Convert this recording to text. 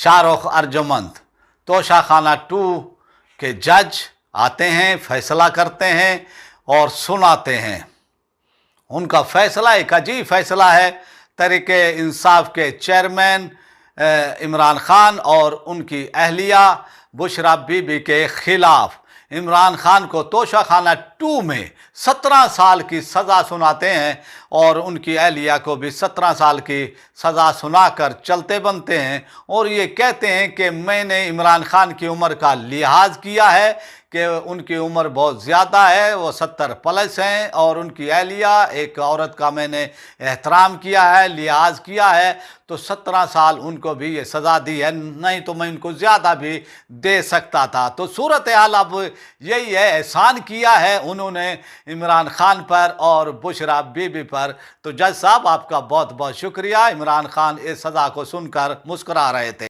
شاہ رخ ارجمند۔ توشہ خانہ ٹو کے جج آتے ہیں، فیصلہ کرتے ہیں اور سناتے ہیں۔ ان کا فیصلہ ایک عجیب فیصلہ ہے۔ تحریک انصاف کے چیئرمین عمران خان اور ان کی اہلیہ بشرا بی بی کے خلاف۔ عمران خان کو توشہ خانہ ٹو میں سترہ سال کی سزا سناتے ہیں اور ان کی اہلیہ کو بھی سترہ سال کی سزا سنا کر چلتے بنتے ہیں اور یہ کہتے ہیں کہ میں نے عمران خان کی عمر کا لحاظ کیا ہے کہ ان کی عمر بہت زیادہ ہے، وہ ستر پلس ہیں اور ان کی اہلیہ، ایک عورت کا میں نے احترام کیا ہے، لحاظ کیا ہے، تو سترہ سال ان کو بھی یہ سزا دی ہے، نہیں تو میں ان کو زیادہ بھی دے سکتا تھا۔ تو صورتحال اب یہی ہے، احسان کیا ہے انہوں نے عمران خان پر اور بشرا بی بی پر۔ تو جج صاحب، آپ کا بہت بہت شکریہ، عمران خان اس سزا کو سن کر مسکرا رہے تھے۔